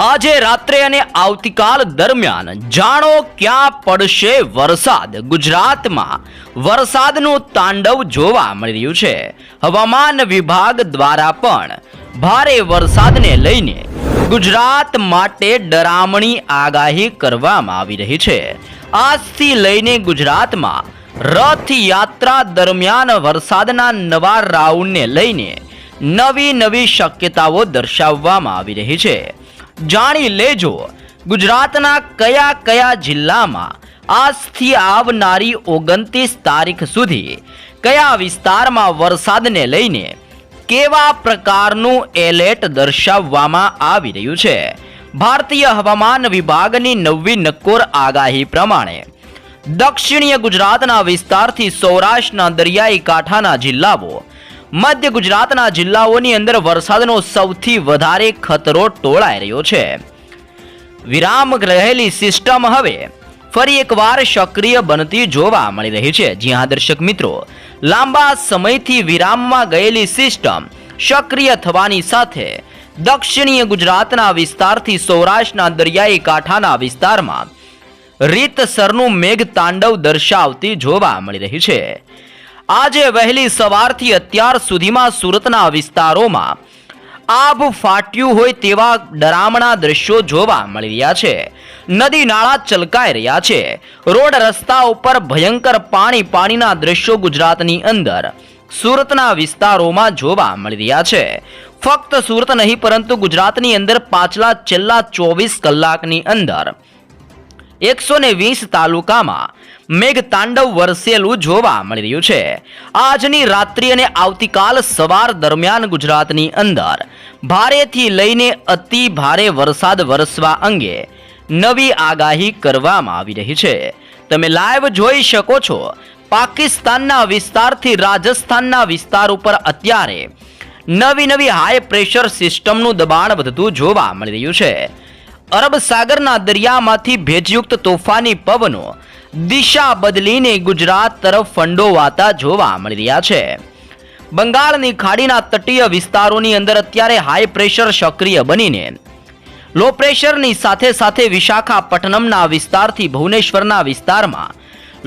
આજે રાત્રે અને આવતીકાલ દરમિયાન જાણો ક્યાં પડશે વરસાદ. ગુજરાતમાં વરસાદનું તાંડવ જોવા મળી રહ્યું છે. હવામાન વિભાગ દ્વારા પણ ભારે વરસાદને લઈને ગુજરાત માટે ડરામણી આગાહી કરવામાં આવી રહી છે. આજથી લઈને ગુજરાતમાં રથયાત્રા દરમિયાન વરસાદના નવા રાઉન્ડને લઈને નવી નવી શક્યતાઓ દર્શાવવામાં આવી રહી છે. જાણી લેજો. ગુજરાતના કયા કયા જિલ્લામાં આજથી આવનારી ઓગણત્રીસ તારીખ સુધી કયા વિસ્તારમાં વરસાદને લઈને કેવા પ્રકારનું એલર્ટ દર્શાવવામાં આવી રહ્યું છે? ભારતીય હવામાન વિભાગની નવી નક્કોર આગાહી પ્રમાણે દક્ષિણીય ગુજરાતના વિસ્તારથી સૌરાષ્ટ્રના દરિયાઈ કાંઠાના જિલ્લાઓ મધ્ય ગુજરાતના જિલ્લાઓની અંદર વરસાદનો સૌથી વધારે ખતરો ટોળાઈ રહ્યો છે. વિરામ રહેલી સિસ્ટમ હવે ફરી એકવાર સક્રિય બનતી જોવા મળી રહી છે. જ્યાં દર્શક મિત્રો, લાંબા સમયથી વિરામમાં ગયેલી સિસ્ટમ સક્રિય થવાની સાથે દક્ષિણીય ગુજરાતના વિસ્તારથી સૌરાષ્ટ્રના દરિયાઈ કાંઠાના વિસ્તારમાં રીતસરનું મેઘ તાંડવ દર્શાવતી જોવા મળી રહી છે. આજે વહેલી સવારથી અત્યાર સુધીમાં સુરતના વિસ્તારોમાં આભ ફાટ્યું હોય તેવા ડરામણા દ્રશ્યો જોવા મળી રહ્યા છે. નદી નાળા ચલકાઈ રહ્યા છે. રોડ રસ્તા ઉપર ભયંકર પાણી પાણીના દ્રશ્યો ગુજરાતની અંદર સુરતના વિસ્તારોમાં જોવા મળી રહ્યા છે. ફક્ત સુરત નહીં, પરંતુ ગુજરાતની અંદર પાછલા છેલ્લા ચોવીસ કલાકની અંદર એકસો ને વીસ તાલુકામાં મેઘ તાંડવ વરસેલું જોવા મળી રહ્યું છે. આજની રાત્રિ અને આવતીકાલ સવાર દરમિયાન ગુજરાતની અંદર ભારેથી લઈને અતિ ભારે વરસાદ વરસવા અંગે નવી આગાહી કરવામાં આવી રહી છે. તમે લાઈવ જોઈ શકો છો, પાકિસ્તાનના વિસ્તારથી રાજસ્થાનના વિસ્તાર ઉપર અત્યારે નવી નવી હાઈ પ્રેશર સિસ્ટમનું દબાણ વધતું જોવા મળી રહ્યું છે. અરબ સાગરના દરિયામાંથી ભેજયુક્ત તોફાની પવનો દિશા બદલીને ગુજરાત તરફ ફંડોવાતા જોવા મળી રહ્યા છે. બંગાળની ખાડીના તટીય વિસ્તારોની અંદર અત્યારે હાઈ પ્રેશર સક્રિય બનીને લો પ્રેશરની સાથે સાથે વિશાખાપટ્ટનમના વિસ્તારથી ભુવનેશ્વરના વિસ્તારમાં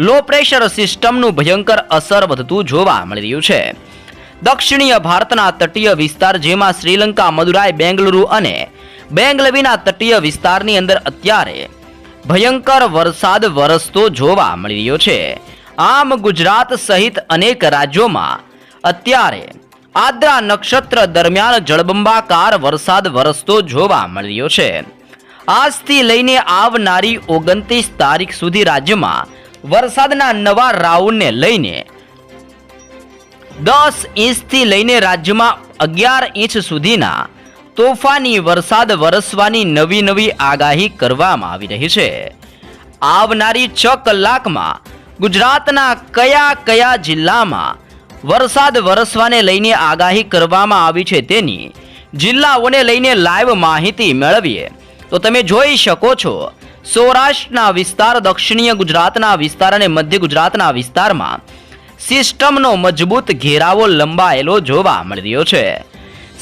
લો પ્રેશર સિસ્ટમનું ભયંકર અસર વધતું જોવા મળી રહ્યું છે. દક્ષિણીય ભારતના તટીય વિસ્તાર જેમાં શ્રીલંકા, મદુરાઈ, બેંગલુરુ અને બેંગલવીના તટીય વિસ્તારની અંદર અત્યારે ભયંકર વરસાદ વરસતો જોવા મળી રહ્યો છે. આમ ગુજરાત સહિત અનેક રાજ્યોમાં અત્યારે આદ્રા નક્ષત્ર દરમિયાન જળબંબાકાર વરસાદ વરસતો જોવા મળી રહ્યો છે. આજથી લઈને આવનારી ઓગણત્રીસ તારીખ સુધી રાજ્યમાં વરસાદના નવા રાઉન્ડને લઈને દસ ઇંચથી લઈને રાજ્યમાં અગિયાર ઇંચ સુધીના તોફાની વરસાદ વરસવાની નવી નવી આગાહી કરવામાં આવી રહી છે. આવનારી છ કલાકમાં ગુજરાતના કયા કયા જિલ્લામાં વરસાદ વરસવાને લઈને આગાહી કરવામાં આવી છે તેની જિલ્લાઓને લઈને લાઈવ માહિતી મેળવીએ. તો તમે જોઈ શકો છો, સૌરાષ્ટ્રના વિસ્તાર, દક્ષિણીય ગુજરાતના વિસ્તાર અને મધ્ય ગુજરાતના વિસ્તારમાં સિસ્ટમનો મજબૂત ઘેરાવો લંબાયેલો જોવા મળી રહ્યો છે.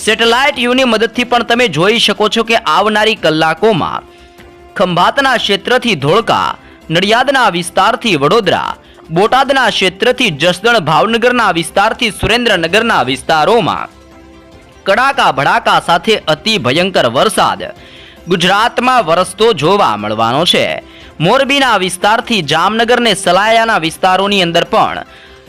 સેટેલાઇટ યુની મદદથી પણ તમે જોઈ શકો છો કે આવનારી કલાકોમાં ખંભાતના ક્ષેત્રથી ધોળકા, નડિયાદના વિસ્તારથી વડોદરા, બોટાદના ક્ષેત્રથી જસદણ, ભાવનગરના વિસ્તારથી સુરેન્દ્રનગરના વિસ્તારોમાં કડાકા ભડાકા સાથે અતિ ભયંકર વરસાદ ગુજરાતમાં વરસતો જોવા મળવાનો છે. મોરબીના વિસ્તારથી જામનગર ને સલાયાના વિસ્તારોની અંદર પણ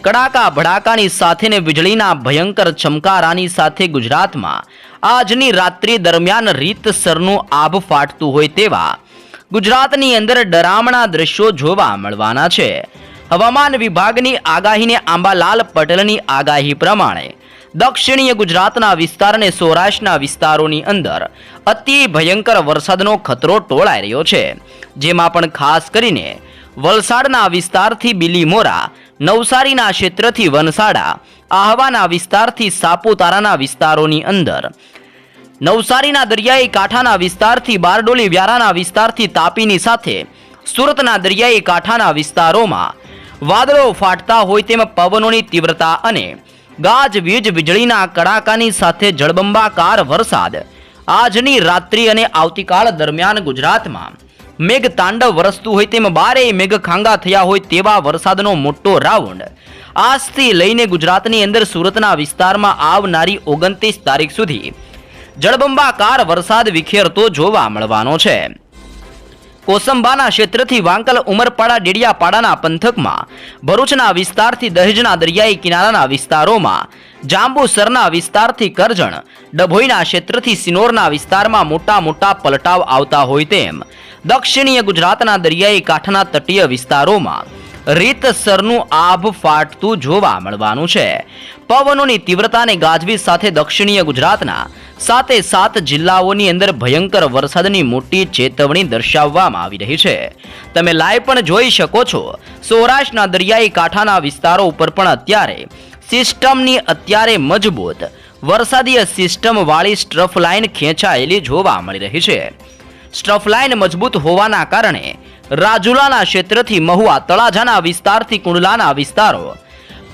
કડાકા ભડાકાની સાથેને વીજળીના ભયંકર ચમકારાની સાથે ગુજરાતમાં આજની રાત્રિ દરમિયાન રીતસરનું આભ ફાટતું હોય તેવા ગુજરાતની અંદર ડરામણા દ્રશ્યો જોવા મળવાના છે. હવામાન વિભાગની આગાહીને આંબાલાલ પટેલની આગાહી પ્રમાણે દક્ષિણીય ગુજરાતના વિસ્તાર અને સૌરાષ્ટ્રના વિસ્તારોની અંદર અતિ ભયંકર વરસાદનો ખતરો ટોળાઈ રહ્યો છે. જેમાં પણ ખાસ કરીને વલસાડના વિસ્તારથી બિલીમોરા નવસારીના ક્ષેત્રથી વનસાડા, આહવાના વિસ્તારથી સાપુતારાના વિસ્તારોની અંદર. નવસારીના દરિયાઈ કાંઠાના વિસ્તારથી બારડોલી વ્યારાના વિસ્તારથી તાપીની સાથે, સુરતના દરિયાઈ કાંઠાના વિસ્તારોમાં વાદળો ફાટતા હોય તેમ પવનોની તીવ્રતા અને ગાજવીજ વીજળીના કડાકાની સાથે જળબંબાકાર વરસાદ આજની રાત્રિ અને આવતીકાલ દરમિયાન ગુજરાતમાં મેઘ તાંડવ વરસતું હોય તેમ બારેય મેઘ ખાંગા થયા હોય તેવા વરસાદનો મોટો રાઉન્ડ. આજથી લઈને ગુજરાતની અંદર સુરતના વિસ્તારમાં આવનારી ઓગણત્રીસ તારીખ સુધી જળબંબાકાર વરસાદ વિખેરતો જોવા મળવાનો છે. કોસંબાના ક્ષેત્રથી વાંકલ ઉમરપાડા ડેડિયાપાડાના પંથકમાં, ભરૂચના વિસ્તારથી દહેજના દરિયાઈ કિનારાના વિસ્તારોમાં, જાંબુસરના વિસ્તારથી કરજણ, ડભોઈના ક્ષેત્રથી સિનોરના વિસ્તારમાં મોટા મોટા પલટાવ આવતા હોય તેમ દક્ષિણીય ગુજરાતના દરિયાઈ કાંઠાના તટીય વિસ્તારોમાં રીતસરનું આભ ફાટતું જોવા મળવાનું છે. પવનોની તીવ્રતાને ગાજવીજ સાથે દક્ષિણીય ગુજરાતના સાતે સાત જિલ્લાઓની અંદર ભયંકર વરસાદની મોટી ચેતવણી દર્શાવવામાં આવી રહી છે. તમે લાઈવ પણ જોઈ શકો છો. સૌરાષ્ટ્રના દરિયાઈ કાંઠાના વિસ્તારો ઉપર પણ અત્યારે સિસ્ટમની અત્યારે મજબૂત વરસાદીય સિસ્ટમવાળી સ્ટ્રફ લાઇન ખેંચાયેલી જોવા મળી રહી છે. સ્ટ્રફ લાઇન મજબૂત હોવાના કારણે રાજુલાના ક્ષેત્રથી મહુવા તળાજાના વિસ્તારથી કુંડલાના વિસ્તારો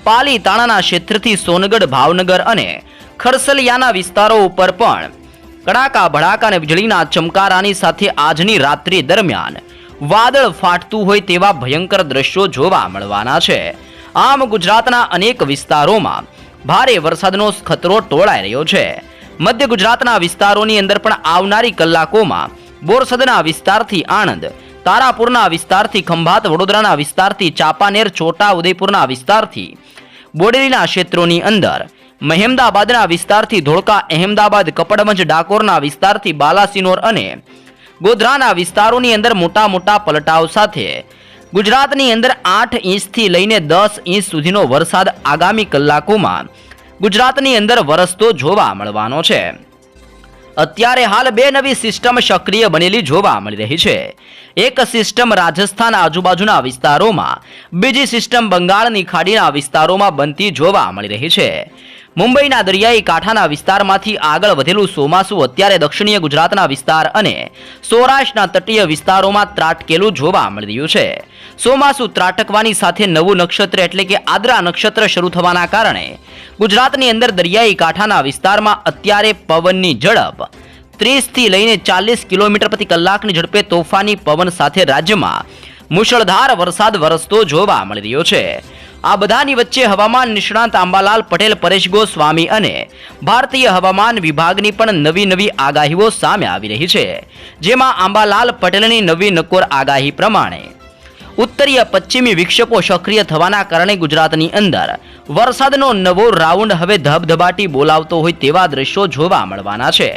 પાલીતાણાના ક્ષેત્રથી સોનગઢ, ભાવનગર અને ખરસલિયાના વિસ્તારો ઉપર પણ કડાકા, ભડાકા અને વીજળીના ચમકારાની સાથે આજની રાત્રિ દરમિયાન વાદળ ફાટતું હોય તેવા ભયંકર દ્રશ્યો જોવા મળવાના છે. આમ ગુજરાતના અનેક વિસ્તારોમાં ભારે વરસાદનો ખતરો ટોળાઈ રહ્યો છે. મધ્ય ગુજરાતના વિસ્તારોની અંદર પણ આવનારી કલાકોમાં બોરસદના વિસ્તારથી આણંદ, તારાપુરના વિસ્તારથી ખંભાત, વડોદરાના વિસ્તારથી ચાપાનેર છોટા ઉદયપુરના વિસ્તારથી બોડેલીના ક્ષેત્રોની અંદર, મહેમદાબાદના વિસ્તારથી ધોળકા, અહેમદાબાદ, કપડમંજ, ડાકોરના વિસ્તારથી બાલાસિનોર અને ગોધરાના વિસ્તારોની અંદર મોટા મોટા પલટાવ સાથે ગુજરાતની અંદર આઠ ઇંચથી લઈને દસ ઇંચ સુધીનો વરસાદ આગામી કલાકોમાં ગુજરાતની અંદર વરસતો જોવા મળવાનો છે. અત્યારે હાલ બે નવી સિસ્ટમ સક્રિય બનેલી જોવા મળી રહી છે. એક સિસ્ટમ રાજસ્થાન આજુબાજુના વિસ્તારોમાં, બીજી સિસ્ટમ બંગાળની ખાડીના વિસ્તારોમાં બનતી જોવા મળી રહી છે. મુંબઈના દરિયાઈ કાંઠાના વિસ્તારમાંથી આગળ વધેલું ચોમાસું અત્યારે દક્ષિણીય ગુજરાતના વિસ્તાર અને સૌરાષ્ટ્રના તટીય વિસ્તારોમાં ત્રાટકેલું જોવા મળી રહ્યું છે. ચોમાસું ત્રાટકવાની સાથે નવું નક્ષત્ર એટલે કે આદ્રા નક્ષત્ર શરૂ થવાના કારણે ગુજરાતની અંદર દરિયાઈ કાંઠાના વિસ્તારમાં અત્યારે પવનની ઝડપ ત્રીસથી લઈને ચાલીસ કિલોમીટર પ્રતિ કલાકની ઝડપે તોફાની પવન સાથે રાજ્યમાં મુશળધાર વરસાદ વરસતો જોવા મળી રહ્યો છે. આ બધાની વચ્ચે હવામાન નિષ્ણાંત આંબાલાલ પટેલ, પરેશ ગોસ્વામી અને ભારતીય હવામાન વિભાગની પણ નવી નવી આગાહીઓ સામે આવી રહી છે, જેમાં આંબાલાલ પટેલની નવી નકોર આગાહી પ્રમાણે ઉત્તરીય પશ્ચિમી વિક્ષેપો સક્રિય થવાના કારણે ગુજરાતની અંદર વરસાદનો નવો રાઉન્ડ હવે ધબધબાટી બોલાવતો હોય તેવા દ્રશ્યો જોવા મળવાના છે.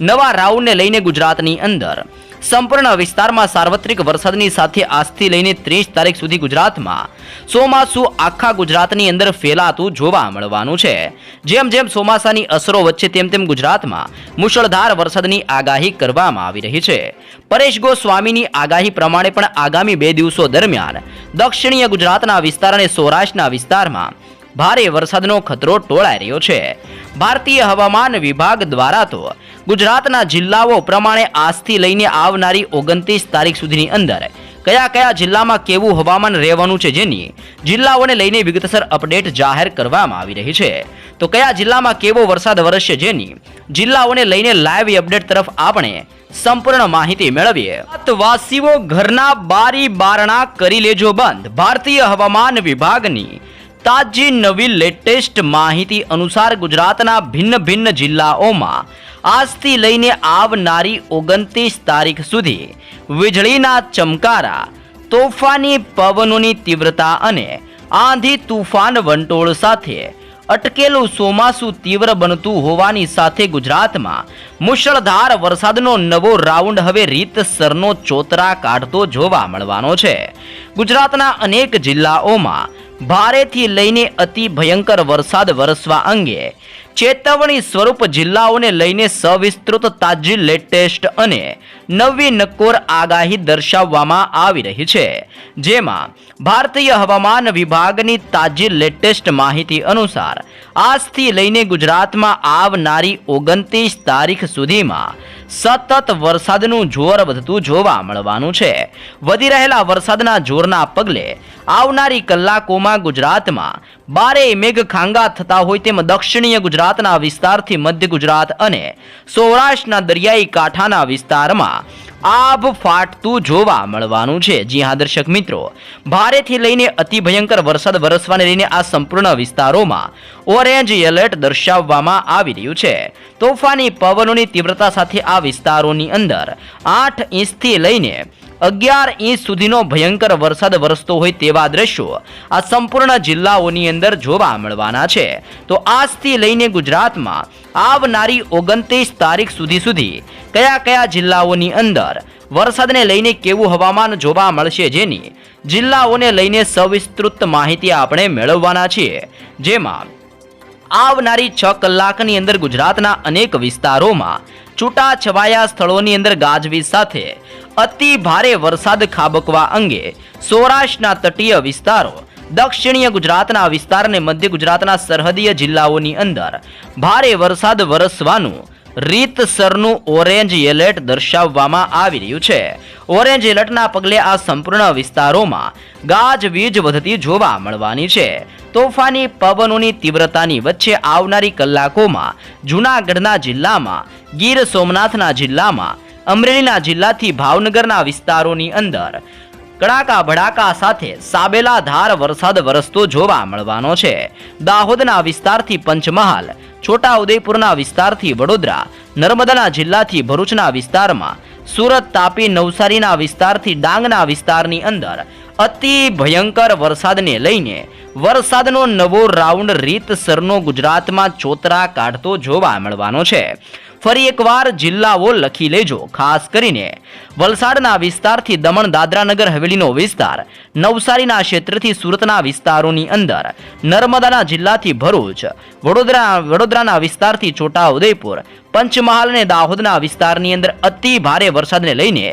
નવા રાઉન્ડને લઈને ગુજરાતની અંદર સંપૂર્ણ વિસ્તારમાં સાર્વત્રિક વરસાદની સાથે આજથી લઈને ત્રીસ તારીખ સુધી ગુજરાતમાં ચોમાસું આખા ગુજરાતની અંદર ફેલાતું જોવા મળવાનું છે. જેમ જેમ ચોમાસાની અસરો વચ્ચે તેમ તેમ ગુજરાતમાં મુશળધાર વરસાદની આગાહી કરવામાં આવી રહી છે. પરેશ ગોસ્વામીની આગાહી પ્રમાણે પણ આગામી બે દિવસો દરમિયાન દક્ષિણીય ગુજરાતના વિસ્તાર અને સૌરાષ્ટ્રના વિસ્તારમાં ભારે વરસાદનો ખતરો ટોળાઈ રહ્યો છે. ભારતીય હવામાન વિભાગ દ્વારા તો ગુજરાતના જિલ્લાઓ પ્રમાણે આજથી લઈને આવનારી ઓગણત્રીસ તારીખ સુધીની અંદર કયા કયા જિલ્લામાં કેવું હવામાન રહેવાનું છે જેની જિલ્લાઓને લઈને વિગતસર અપડેટ જાહેર કરવામાં આવી રહી છે. તો કયા જિલ્લામાં કેવો વરસાદ વરસશે જેની જિલ્લાઓને લઈને લાઈવ અપડેટ તરફ આપણે સંપૂર્ણ માહિતી મેળવીએ. વાસીઓ ઘરના બારી બારણા કરી લેજો બંધ. ભારતીય હવામાન વિભાગની તાજી નવી લેટેસ્ટ માહિતી અનુસાર ગુજરાતના ભિન્ન ભિન્ન જિલ્લાઓમાં આજથી લઈને આવનારી ઓગણત્રીસ તારીખ સુધી વીજળીના ચમકારા, તોફાની પવનોની તીવ્રતા અને આંધી તુફાન વંટોળ સાથે અટકેલું ચોમાસું તીવ્ર બનતું હોવાની સાથે ગુજરાતમાં મુશળધાર વરસાદનો નવો રાઉન્ડ હવે રીતસરનો ચોતરા કાઢતો જોવા મળવાનો છે. ગુજરાતના અનેક જિલ્લાઓમાં ભારેથી લઈને અતિ ભયંકર વરસાદ વરસવા અંગે ચેતવણી સ્વરૂપ જિલ્લાઓને લઈને સવિસ્તૃત તાજી લેટેસ્ટ અને નવી નકોર આગાહી દર્શાવવામાં આવી રહી છે. જેમાં ભારતીય હવામાન વિભાગની તાજી લેટેસ્ટ માહિતી અનુસાર આજથી લઈને ગુજરાતમાં આવનારી ઓગણત્રીસ તારીખ સુધીમાં સતત વરસાદનું જોર વધતું જોવા મળવાનું છે. વધી રહેલા વરસાદના જોરના પગલે આવનારી કલાકોમાં ગુજરાતમાં બારે મેઘ ખાંગા થતા હોય તેમ દક્ષિણીય ગુજરાતના વિસ્તારથી મધ્ય ગુજરાત અને સૌરાષ્ટ્રના દરિયાઈ કાંઠાના વિસ્તારમાં આભ ફાટતું જોવા મળવાનું છે. જી હા, દર્શક મિત્રો, ભારેથી લઈને અતિ ભયંકર વરસાદ વરસવાને લઈને આ સંપૂર્ણ વિસ્તારોમાં ઓરેન્જ એલર્ટ દર્શાવવામાં આવી રહ્યું છે. તોફાની પવનોની તીવ્રતા સાથે આ વિસ્તારોની અંદર આઠ ઇંચથી લઈને અગિયાર ઇંચ સુધીનો ભયંકર વરસાદ વરસતો હોય તેવા દ્રશ્યો આ સંપૂર્ણ જિલ્લાઓની અંદર જોવા મળવાના છે. તો આજથી લઈને ગુજરાતમાં આવનારી ઓગણત્રીસ તારીખ સુધી સુધી કયા કયા જિલ્લાઓની અંદર વરસાદને લઈને કેવું હવામાન જોવા મળશે જેની જિલ્લાઓને લઈને સવિસ્તૃત માહિતી આપણે મેળવવાના છીએ. જેમાં આવનારી છ કલાકની અંદર ગુજરાતના અનેક વિસ્તારોમાં છૂટા છવાયા સ્થળોની અંદર ગાજવીજ સાથે અતિ ભારે વરસાદ ખાબકવા અંગે સૌરાષ્ટ્રના તટીય વિસ્તારો, દક્ષિણીય ગુજરાતના વિસ્તાર અને મધ્ય ગુજરાતના સરહદીય જિલ્લાઓની અંદર ભારે વરસાદ વરસવાનું રીતસરનું ઓરેન્જ એલર્ટ દર્શાવવામાં આવી રહ્યું છે. ઓરેન્જ એલર્ટના પગલે આ સંપૂર્ણ વિસ્તારોમાં ગાજવીજ વધતી જોવા મળવાની છે. તોફાની પવનોની તીવ્રતાની વચ્ચે આવનારી કલાકોમાં જૂનાગઢના જિલ્લામાં, ગીર સોમનાથના જિલ્લામાં, અમરેલીના જિલ્લાથી ભાવનગરના વિસ્તારોની અંદર કડાકા ભડાકા સાથે સાબેલા ધાર વરસાદ વરસતો જોવા મળવાનો છે. દાહોદના વિસ્તારથી પંચમહાલ છોટા ઉદયપુરના વિસ્તારથી વડોદરા, નર્મદાના જિલ્લાથી ભરૂચના વિસ્તારમાં, સુરત તાપી નવસારીના વિસ્તારથી ડાંગના વિસ્તારની અંદર અતિ ભયંકર વરસાદને લઈને વરસાદનો નવો રાઉન્ડ રીતસરનો ગુજરાતમાં ચોતરા કાઢતો જોવા મળવાનો છે. ફરી એકવાર જિલ્લાઓ લખી લેજો, ખાસ કરીને વલસાડના વિસ્તારથી દમણ, દાદરાનગર, હવેલીનો વિસ્તાર, નવસારીના ક્ષેત્રથી સુરતના વિસ્તારોની અંદર, નર્મદાના જિલ્લાથી ભરૂચ, વડોદરા, વડોદરાના વિસ્તારથી છોટા ઉદયપુર પંચમહાલ અને દાહોદના વિસ્તારની અંદર અતિ ભારે વરસાદને લઈને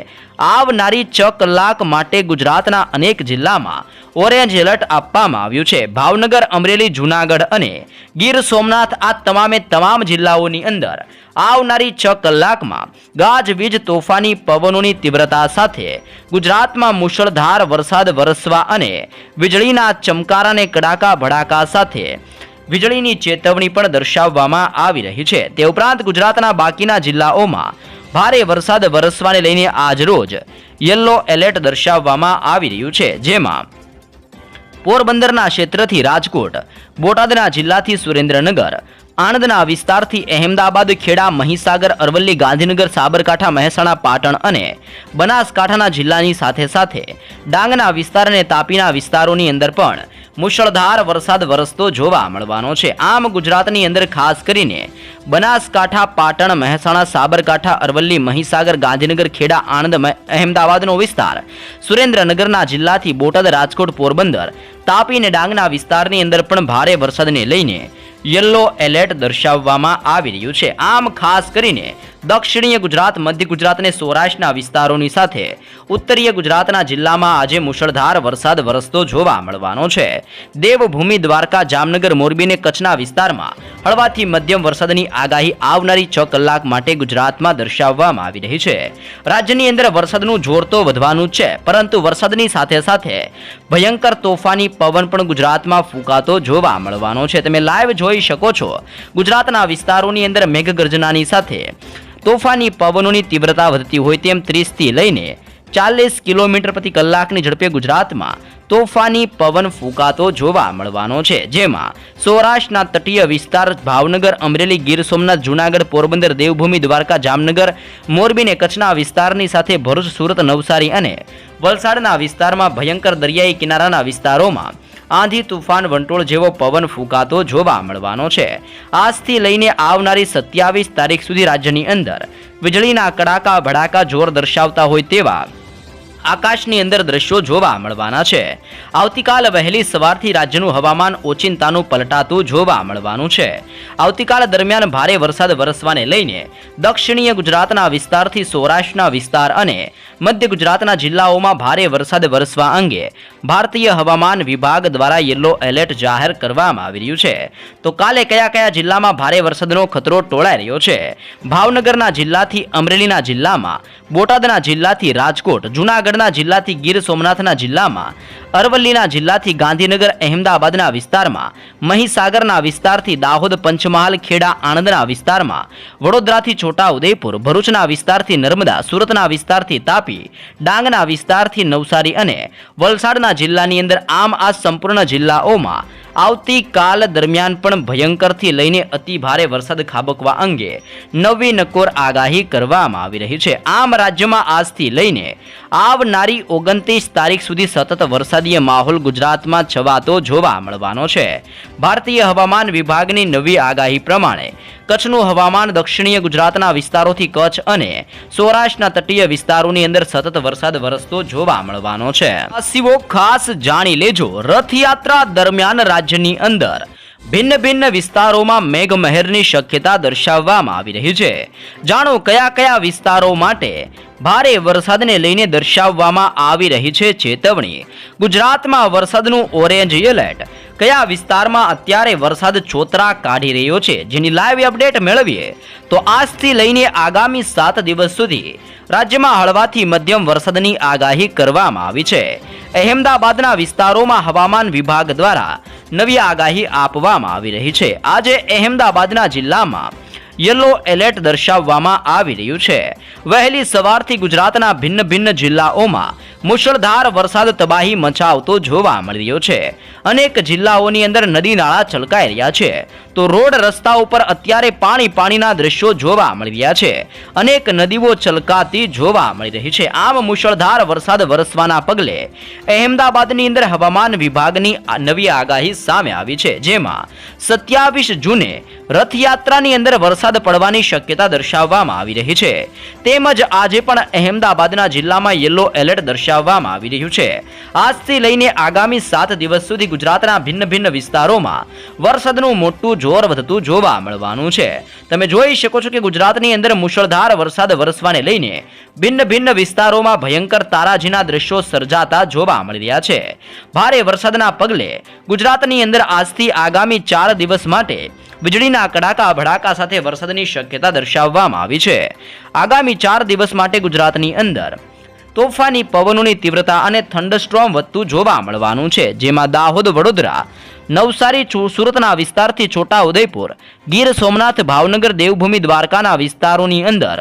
આવનારી છ કલાક માટે ગુજરાતના અનેક જિલ્લામાં ઓરેન્જ એલર્ટ આપવામાં આવ્યું છે. ભાવનગર, અમરેલી, જૂનાગઢ અને ગીર સોમનાથ આ તમામે તમામ જિલ્લાઓની અંદર આવનારી છ કલાકમાં ગાજવીજ તોફાની, પવનોની તીવ્રતા સાથે ગુજરાતમાં મુશળધાર વરસાદ વરસવા અને વીજળીના ચમકારાને કડાકા ભડાકા સાથે વીજળીની ચેતવણી પણ દર્શાવવામાં આવી રહી છે. તે ઉપરાંત ગુજરાતના બાકીના જિલ્લાઓમાં ભારે વરસાદ વરસવાને લઈને આજરોજ યલો એલર્ટ દર્શાવવામાં આવી રહ્યું છે. જેમાં પોરબંદરના ક્ષેત્રથી રાજકોટ, બોટાદના જિલ્લાથી સુરેન્દ્રનગર, આણંદના વિસ્તારથી અહેમદાબાદ, ખેડા, મહીસાગર, અરવલ્લી, ગાંધીનગર, સાબરકાંઠા, મહેસાણા, પાટણ અને બનાસકાંઠાના જિલ્લાની સાથે સાથે ડાંગના વિસ્તાર અને તાપીના વિસ્તારોની અંદર પણ મુશળધાર વરસાદ વરસતો જોવા મળવાનો છે. આમ ગુજરાતની અંદર ખાસ કરીને બનાસકાંઠા, પાટણ, મહેસાણા, સાબરકાંઠા, અરવલ્લી, મહીસાગર, ગાંધીનગર, ખેડા, આણંદ અહેમદાબાદનો વિસ્તાર, સુરેન્દ્રનગરના જિલ્લાથી બોટાદ, રાજકોટ, પોરબંદર, તાપી અને ડાંગના વિસ્તારની અંદર પણ ભારે વરસાદને લઈને યલો એલર્ટ દર્શાવવામાં આવી રહ્યું છે. આમ ખાસ કરીને દક્ષિણીય ગુજરાત, મધ્ય ગુજરાત અને સૌરાષ્ટ્રના વિસ્તારોની સાથે ઉત્તરીય ગુજરાતના જિલ્લામાં આજે મુશળધાર વરસાદ વરસતો જોવા મળવાનો છે. દેવભૂમિ, દ્વારકા, જામનગર, મોરબી અને કચ્છના વિસ્તારમાં હળવાથી મધ્યમ વરસાદની આગાહી આવનારી છ કલાક માટે ગુજરાતમાં દર્શાવવામાં આવી રહી છે. રાજ્યની અંદર વરસાદનું જોર તો વધવાનું જ છે, પરંતુ વરસાદની સાથે સાથે ભયંકર તોફાની પવન પણ ગુજરાતમાં ફૂંકાતો જોવા મળવાનો છે. તમે લાઈવ જોઈ શકો છો. ગુજરાતના વિસ્તારોની અંદર મેઘગર્જનાની સાથે તોફાની પવનોની તીવ્રતા વધતી હોય તેમ ત્રીસથી લઈને ચાલીસ કિલોમીટર પ્રતિ કલાકની ઝડપે ગુજરાતમાં તોફાની પવન ફૂંકાતો જોવા મળવાનો છે. જેમાં સૌરાષ્ટ્રના તટીય વિસ્તાર ભાવનગર, અમરેલી, ગીર સોમનાથ, જૂનાગઢ, પોરબંદર, દેવભૂમિ, દ્વારકા, જામનગર, મોરબીને કચ્છના વિસ્તારની સાથે ભરૂચ, સુરત, નવસારી અને વલસાડના વિસ્તારમાં ભયંકર દરિયાઈ કિનારાના વિસ્તારોમાં આંધી તુફાન વંટોળ જેવો પવન ફૂંકાતો જોવા મળવાનો છે. આજથી લઈને આવનારી સત્યાવીસ તારીખ સુધી રાજ્યની અંદર વીજળીના કડાકા ભડાકા જોર દર્શાવતા હોય તેવા આકાશની અંદર દ્રશ્યો જોવા મળવાના છે. આવતીકાલ વહેલી સવારથી રાજ્યનું હવામાન ઓચિંતાનું પલટાતું જોવા મળવાનું છે. આવતીકાલ દરમિયાન ભારે વરસાદ વરસવાને લઈને દક્ષિણીય ગુજરાતના વિસ્તારથી સૌરાષ્ટ્રના વિસ્તાર અને મધ્ય ગુજરાતના જિલ્લાઓમાં ભારે વરસાદ વરસવા અંગે ભારતીય હવામાન વિભાગ દ્વારા યલો એલર્ટ જાહેર કરવામાં આવી રહ્યું છે. તો કાલે કયા કયા જિલ્લામાં ભારે વરસાદનો ખતરો ટોળાઈ રહ્યો છે? ભાવનગરના જિલ્લાથી અમરેલીના જિલ્લામાં, બોટાદના જિલ્લાથી રાજકોટ જૂનાગઢના જિલ્લાથી ગીર સોમનાથના જિલ્લામાં, અરવલ્લીના જિલ્લાથી ગાંધીનગર, અહેમદાબાદના વિસ્તારમાં, મહીસાગરના વિસ્તારથી દાહોદ, પંચમહાલ, ખેડા, આણંદના વિસ્તારમાં, વડોદરાથી છોટા ઉદયપુર ભરૂચના વિસ્તારથી નર્મદા, સુરતના વિસ્તારથી તાપી, ડાંગના વિસ્તારથી નવસારી અને વલસાડના જિલ્લાની અંદર આમ આ સંપૂર્ણ જિલ્લાઓમાં આવતીકાલ દરમિયાન પણ ભયંકરથી લઈને અતિ ભારે વરસાદ ખાબકવા અંગે નવી નકોર આગાહી કરવામાં આવી રહી છે. આમ રાજ્યમાં આજથી લઈને આવનારી ઓગણત્રીસ તારીખ સુધી સતત વરસાદીય માહોલ ગુજરાતમાં છવાતો જોવા મળવાનો છે. ભારતીય હવામાન વિભાગની નવી આગાહી પ્રમાણે કચ્છનું હવામાન દક્ષિણીય ગુજરાતના વિસ્તારોથી કચ્છ અને સૌરાષ્ટ્રના તટીય વિસ્તારોની અંદર સતત વરસાદ વરસતો જોવા મળવાનો છે. ખાસ જાણી લેજો. રથયાત્રા દરમિયાન રાજ્યની અંદર ભિન્ન ભિન્ન વિસ્તારોમાં મેઘમહેરની શક્યતા દર્શાવવામાં આવી રહી છે. જાણો કયા કયા વિસ્તારો માટે ભારે વરસાદને લઈને દર્શાવવામાં આવી રહી છે ચેતવણી. ગુજરાતમાં વરસાદનું ઓરેન્જ એલર્ટ કયા વિસ્તારમાં અત્યારે વરસાદ છોતરા કાઢી રહ્યો છે? જેની લાઈવ અપડેટ મેળવીએ તો આજથી લઈને આગામી સાત દિવસ સુધી રાજ્યમાં હળવાથી મધ્યમ વરસાદની આગાહી કરવામાં આવી છે. અહેમદાબાદના વિસ્તારોમાં હવામાન વિભાગ દ્વારા નવી આગાહી આપવામાં આવી રહી છે. આજે અહેમદાબાદના જિલ્લામાં યલો એલર્ટ દર્શાવવામાં આવી રહ્યું છે. વહેલી સવારથી ગુજરાતના ભિન્ન ભિન્ન જિલ્લાઓમાં મુશળધાર વરસાદ તબાહી મચાવતો જોવા મળી રહ્યો છે. અનેક જિલ્લાઓની અંદર નદી નાળા છલકાઈ રહ્યા છે. તો રોડ રસ્તા ઉપર અત્યારે પાણી પાણીના દ્રશ્યો જોવા મળી રહ્યા છે. અનેક નદીઓ છલકાતી જોવા મળી રહી છે. આમ મુશળધાર વરસાદ વરસવાના પગલે અહેમદાબાદની અંદર હવામાન વિભાગની નવી આગાહી સામે આવી છે. જેમાં સત્યાવીસ જૂને રથયાત્રાની અંદર વરસાદ પડવાની શક્યતા દર્શાવવામાં આવી રહી છે. તેમજ આજે પણ અહેમદાબાદના જિલ્લામાં યલો એલર્ટ દર્શાવવામાં આવી રહ્યું છે. આજથી લઈને આગામી સાત દિવસ સુધી ગુજરાતના ભિન્ન ભિન્ન વિસ્તારોમાં વરસાદનું મોટું જોર વધતું જોવા મળવાનું છે. તમે જોઈ શકો છો કે ગુજરાતની અંદર મુશળધાર વરસાદ વરસવાને લઈને ભિન્ન ભિન્ન વિસ્તારોમાં ભયંકર તારાજીના દ્રશ્યો સર્જાતા જોવા મળી રહ્યા છે. ભારે વરસાદના પગલે ગુજરાતની અંદર આજથી આગામી ચાર દિવસ માટે વીજળીના કડાકા ભડાકા સાથે વરસાદની શક્યતા દર્શાવવામાં આવી છે. આગામી ચાર દિવસ માટે ગુજરાતની અંદર તોફાની પવનોની તીવ્રતા અને થંડરસ્ટ્રોમ વધતું જોવા મળવાનું છે, જેમાં દાહોદ, વડોદરા, નવસારી સુરતના વિસ્તારથી છોટા ઉદયપુર ગીર સોમનાથ, ભાવનગર, દેવભૂમિ, દ્વારકાના વિસ્તારોની અંદર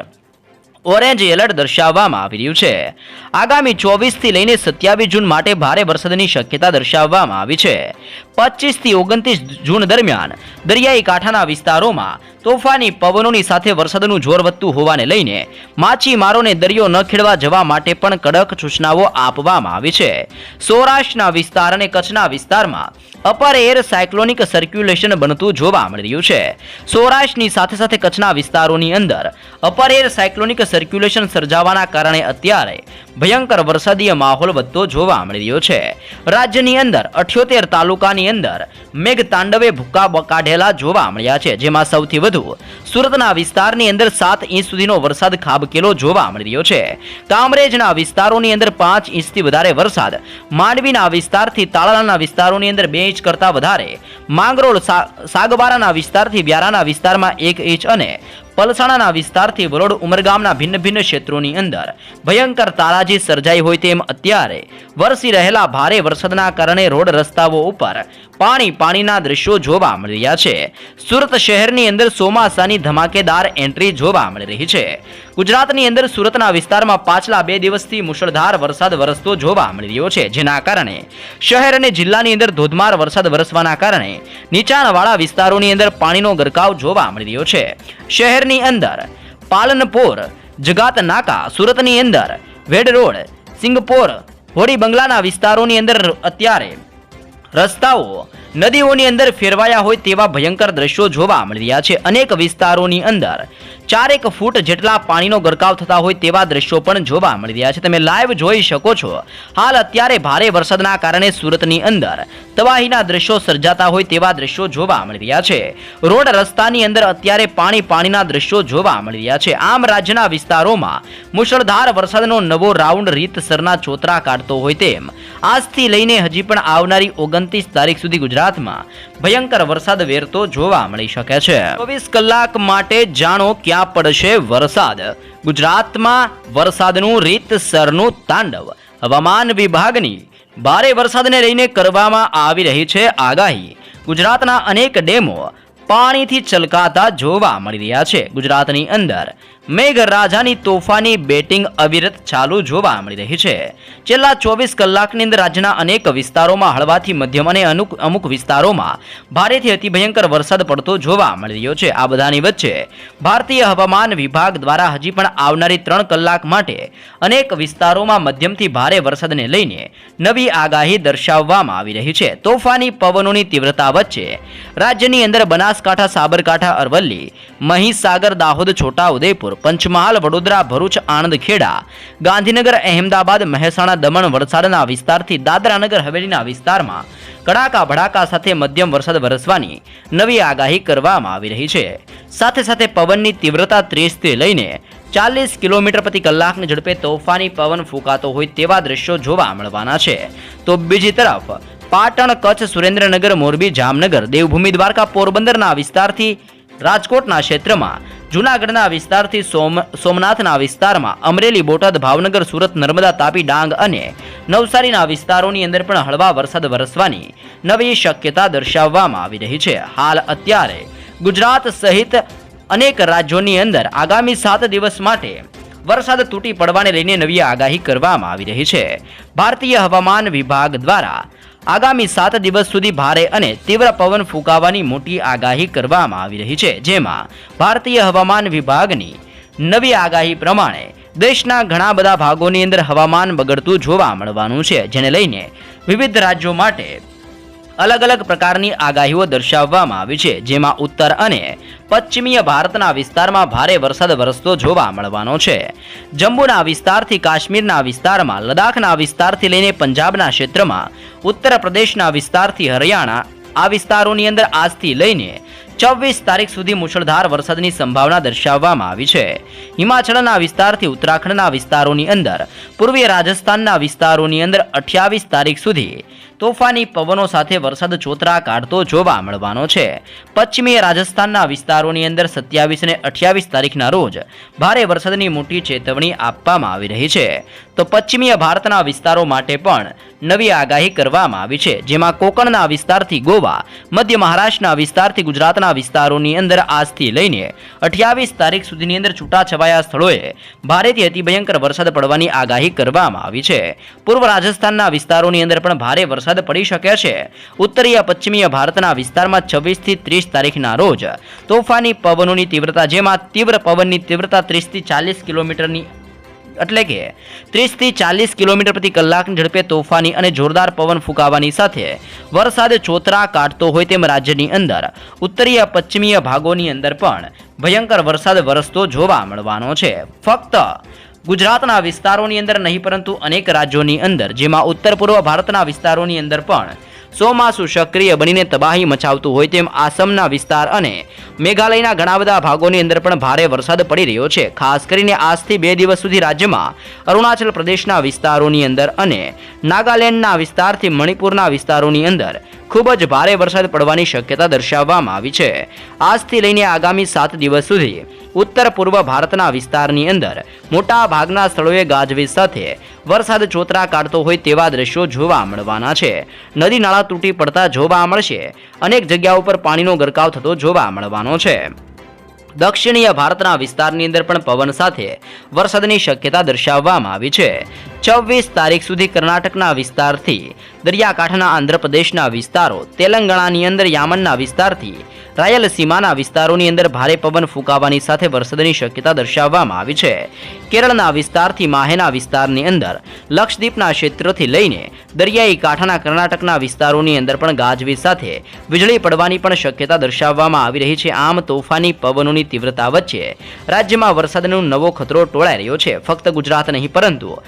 ઓરેન્જ એલર્ટ દર્શાવવામાં આવી રહ્યું છે. આગામી ચોવીસથી લઈને સત્યાવીસ જૂન માટે ભારે વરસાદની શક્યતા દર્શાવવામાં આવી છે. પચીસથી ઓગણત્રીસ જૂન દરમિયાન દરિયાઈ કાંઠાના વિસ્તારોમાં તોફાની પવનોની સાથે વરસાદનું જોર વધતું હોવાને લઈને માછીમારોને દરિયો ન ખેડવા જવા માટે પણ કડક સૂચનાઓ આપવામાં આવી છે. સૌરાષ્ટ્રના વિસ્તાર અને કચ્છના વિસ્તારમાં અપર એર સાયક્લોનિક સર્ક્યુલેશન બનતું જોવા મળી રહ્યું છે. સૌરાષ્ટ્રની સાથે સાથે કચ્છના વિસ્તારોની અંદર અપર એર સાયક્લોનિક સર્ક્યુલેશન સર્જાવાના કારણે અત્યારે ભયંકર વરસાદીય માહોલ વધતો જોવા મળી રહ્યો છે. રાજ્યની અંદર અઠ્યોતેર તાલુકાની અંદર મેઘ તાંડવે ભૂકા કાઢેલા જોવા મળ્યા છે, જેમાં સૌથી વધુ સુરતના વિસ્તારની અંદર સાત ઇંચ સુધીનો વરસાદ ખાબકેલો જોવા મળી રહ્યો છે. કામરેજના વિસ્તારોની અંદર પાંચ ઇંચથી વધારે વરસાદ, માંડવીના વિસ્તારથી તાળાના વિસ્તારોની અંદર બે ઇંચ કરતાં વધારે, માંગરોળ સાગબારાના વિસ્તારથી વ્યારાના વિસ્તારમાં એક ઇંચ અને પલસાણાના વિસ્તારથી વરોડ ઉમરગામના ભિન્ન ભિન્ન ક્ષેત્રોની અંદર ભયંકર તારાજી સર્જાઈ હોય તેમ અત્યારે વરસી રહેલા ભારે વરસાદના કારણે રોડ રસ્તાઓ ઉપર પાણી પાણીના દ્રશ્યો જોવા મળી રહ્યા છે. સુરત શહેરની અંદર ચોમાસાની ધમાકેદાર એન્ટ્રી જોવા મળી રહી છે. ગુજરાતની અંદર સુરતના વિસ્તારમાં પાછલા બે દિવસથી મુશળધાર વરસાદ વરસતો જોવા મળી રહ્યો છે, જેના કારણે શહેર અને જિલ્લાની અંદર ધોધમાર વરસાદ વરસવાના કારણે નીચાણવાળા વિસ્તારોની અંદર પાણીનો ગરકાવ જોવા મળી રહ્યો છે. શહેરની અંદર પાલનપુર જગાત નાકા સુરતની અંદર વેડ રોડ, સિંગપોર હોડી બંગલાના વિસ્તારોની અંદર અત્યારે રસ્તાઓ. નદીઓની અંદર ફેરવાયા હોય તેવા ભયંકર દ્રશ્યો જોવા મળી રહ્યા છે. અનેક વિસ્તારોની અંદર ચારેક ફૂટ જેટલા પાણીનો ગરકાવ થતા હોય તેવા દ્રશ્યો પણ જોવા મળી રહ્યા છે. તમે લાઈવ જોઈ શકો છો. હાલ અત્યારે ભારે વરસાદના કારણે સુરતની અંદર તબાહીના દ્રશ્યો સર્જાતા હોય તેવા દ્રશ્યો જોવા મળી રહ્યા છે. રોડ રસ્તાની અંદર અત્યારે પાણી પાણીના દ્રશ્યો જોવા મળી રહ્યા છે. આમ રાજ્યના વિસ્તારોમાં મુશળધાર વરસાદનો નવો રાઉન્ડ રીતસરના ચોતરા કાઢતો હોય તેમ. આજથી લઈને હજી પણ આવનારી ઓગણત્રીસ તારીખ સુધી ગુજરાતમાં ભયંકર વરસાદ વેરતો જોવા મળી શકે છે. ચોવીસ કલાક માટે જાણો ક્યાં પડશે વરસાદ. ગુજરાતમાં વરસાદનું રીતસરનું તાંડવ. હવામાન વિભાગની ભારે વરસાદને લઈને કરવામાં આવી રહી છે આગાહી. ગુજરાતના અનેક ડેમો પાણીથી છલકાતા જોવા મળી રહ્યા છે. ગુજરાતની અંદર મેઘરાજાની તોફાની બેટિંગ અવિરત ચાલુ જોવા મળી રહી છે. છેલ્લા ચોવીસ કલાકની અંદર રાજ્યના અનેક વિસ્તારોમાં હળવાથી મધ્યમ અને અમુક વિસ્તારોમાં ભારેથી અતિ ભયંકર વરસાદ પડતો જોવા મળી રહ્યો છે. આ બધાની વચ્ચે ભારતીય હવામાન વિભાગ દ્વારા હજી પણ આવનારી ત્રણ કલાક માટે અનેક વિસ્તારોમાં મધ્યમથી ભારે વરસાદને લઈને નવી આગાહી દર્શાવવામાં આવી રહી છે. તોફાની પવનોની તીવ્રતા વચ્ચે રાજ્યની અંદર બનાસકાંઠા, સાબરકાંઠા, અરવલ્લી, મહીસાગર, દાહોદ છોટા ઉદેપુર પંચમહાલ, વડોદરા, ભરૂચ, આણંદ, ખેડા. ગાંધીનગર, અહેમદાબાદ, મહેસાણા, દમણ, વલસાડના વિસ્તારથી દાદરાનગર હવેલીના વિસ્તારમાં કડાકા, ભડાકા સાથે મધ્યમ વરસાદ વરસવાની નવી આગાહી કરવામાં આવી રહી છે. સાથે સાથે પવનની તીવ્રતા ત્રીસથી લઈને ચાલીસ કિલોમીટર પ્રતિ કલાકની ઝડપે તોફાની પવન ફૂંકાતો હોય તેવા દ્રશ્યો જોવા મળવાના છે. તો બીજી તરફ, પાટણ, કચ્છ, સુરેન્દ્રનગર, મોરબી, જામનગર, દેવભૂમિ, દ્વારકા, પોરબંદરના વિસ્તારથી રાજકોટના ક્ષેત્રમાં જૂનાગઢના વિસ્તારથી સોમ, સોમનાથના વિસ્તારમાં અમરેલી બોટાદ ભાવનગર સુરત નર્મદા તાપી ડાંગ અને નવસારીના વિસ્તારોની અંદર પણ હળવા વરસાદ વરસવાની નવી શક્યતા દર્શાવવામાં આવી રહી છે. હાલ અત્યારે ગુજરાત સહિત અનેક રાજ્યોની અંદર આગામી સાત દિવસ માટે વરસાદ તૂટી પડવાને લઈને નવી આગાહી કરવામાં આવી રહી છે. ભારતીય હવામાન વિભાગ દ્વારા આગામી સાત દિવસ સુધી ભારે અને તીવ્ર પવન ફૂંકાવાની મોટી આગાહી કરવામાં આવી રહી છે, જેમાં ભારતીય હવામાન વિભાગની નવી આગાહી પ્રમાણે દેશના ઘણા બધા ભાગોની અંદર હવામાન બગડતું જોવા મળવાનું છે, જેને લઈને વિવિધ રાજ્યો માટે અલગ અલગ પ્રકારની આગાહીઓ દર્શાવવામાં આવી છે, જેમાં ઉત્તર અને પશ્ચિમીય ભારતના વિસ્તારમાં ભારે વરસાદ વરસતો જોવા મળવાનો છે. જમ્મુના વિસ્તારથી કાશ્મીરના વિસ્તારમાં, લદ્દાખના વિસ્તારથી લઈને પંજાબના ક્ષેત્રમાં ઉત્તર પ્રદેશના વિસ્તારથી હરિયાણા, આ વિસ્તારોની અંદર આજથી લઈને છવ્વીસ તારીખ સુધી મુશળધાર વરસાદની સંભાવના દર્શાવવામાં આવી છે. હિમાચલના વિસ્તારથી ઉત્તરાખંડના વિસ્તારોની અંદર, પૂર્વીય રાજસ્થાનના વિસ્તારોની અંદર અઠ્યાવીસ તારીખ સુધી તોફાની પવનો સાથે વરસાદ ચોતરા કાઢતો જોવા મળવાનો છે. પશ્ચિમી રાજસ્થાનના વિસ્તારોની અંદર સત્યાવીસ અને અઠ્યાવીસ તારીખના રોજ ભારે વરસાદની મોટી ચેતવણી આપવામાં આવી રહી છે. તો પશ્ચિમીય ભારતના વિસ્તારો માટે પણ નવી આગાહી કરવામાં આવી છે. જેમાં કોકણના વિસ્તારથી ગોવા, મધ્ય મહારાષ્ટ્રના વિસ્તારથી ગુજરાતના વિસ્તારોની અંદર આજથી લઈને અઠ્યાવીસ તારીખ સુધીની અંદર છૂટાછવાયા સ્થળોએ ભારેથી અતિ ભયંકર વરસાદ પડવાની આગાહી કરવામાં આવી છે. પૂર્વ રાજસ્થાનના વિસ્તારોની અંદર પણ ભારે વરસાદ પડી શકે છે. ઉત્તરીય, પશ્ચિમીય ભારતના વિસ્તારમાં છવ્વીસથી ત્રીસ તારીખના રોજ તોફાની પવનોની તીવ્રતા, જેમાં તીવ્ર પવનની તીવ્રતા ત્રીસથી ચાલીસ કિલોમીટરની, એટલે કે ત્રીસથી ચાલીસ કિલોમીટર પ્રતિ કલાકની ઝડપે તોફાની અને જોરદાર પવન ફૂંકાવાની સાથે વરસાદ ચોતરા કાઢતો હોય તેમ રાજ્યની અંદર, ઉત્તરીય, પશ્ચિમીય ભાગોની અંદર પણ ભયંકર વરસાદ વરસતો જોવા મળવાનો છે. ફક્ત ગુજરાતના વિસ્તારોની અંદર નહીં, પરંતુ અનેક રાજ્યોની અંદર, જેમાં ઉત્તર પૂર્વ ભારતના વિસ્તારોની અંદર પણ ચોમાસું સક્રિય બનીને તબાહી મચાવતું હોય તેમ આસામના વિસ્તાર અને મેઘાલયના ઘણા બધા ભાગોની અંદર પણ ભારે વરસાદ પડી રહ્યો છે. ખાસ કરીને આજથી બે દિવસ સુધી રાજ્યમાં અરુણાચલ પ્રદેશના વિસ્તારોની અંદર અને નાગાલેન્ડના વિસ્તારથી મણિપુરના વિસ્તારોની અંદર ખૂબ જ ભારે વરસાદ પડવાની શક્યતા દર્શાવવામાં આવી છે. આજથી લઈને આગામી સાત દિવસ સુધી ઉત્તર પૂર્વ ભારતના વિસ્તારની અંદર મોટા ભાગના સ્થળોએ ગાજવીજ સાથે વરસાદ ચોતરા કાઢતો હોય તેવા દ્રશ્યો જોવા મળવાના છે. નદી નાળા તૂટી પડતા જોવા મળશે. અનેક જગ્યા ઉપર પાણીનો ગરકાવ થતો જોવા મળવાનો છે. દક્ષિણીય ભારતના વિસ્તારની અંદર પણ પવન સાથે વરસાદની શક્યતા દર્શાવવામાં આવી છે. છવ્વીસ તારીખ સુધી કર્ણાટકના વિસ્તારથી, દરિયાકાંઠાના આંધ્રપ્રદેશના વિસ્તારો, તેલંગાણાની અંદર યામનના વિસ્તારથી રાયલસીમાના વિસ્તારોની અંદર ભારે પવન ફૂંકાવાની સાથે વરસાદની શક્યતા દર્શાવવામાં આવી છે. કેરળના વિસ્તારથી માહેના વિસ્તારની અંદર, લક્ષદ્વીપના ક્ષેત્રથી લઈને દરિયાઈ કાંઠાના કર્ણાટકના વિસ્તારોની અંદર પણ ગાજવીજ સાથે વીજળી પડવાની પણ શક્યતા દર્શાવવામાં આવી રહી છે. આમ તોફાની પવનોની તીવ્રતા વચ્ચે રાજ્યમાં વરસાદનો નવો ખતરો ટોળાઈ રહ્યો છે. ફક્ત ગુજરાત નહીં, પરંતુ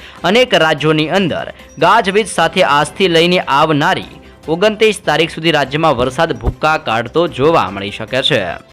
અનેક રાજ્યોની અંદર ગાજવીજ સાથે આજથી લઈને આવનારી ઓગણત્રીસ તારીખ સુધી રાજ્યમાં વરસાદ ભૂક્કા કાઢતો જોવા મળી શકે છે.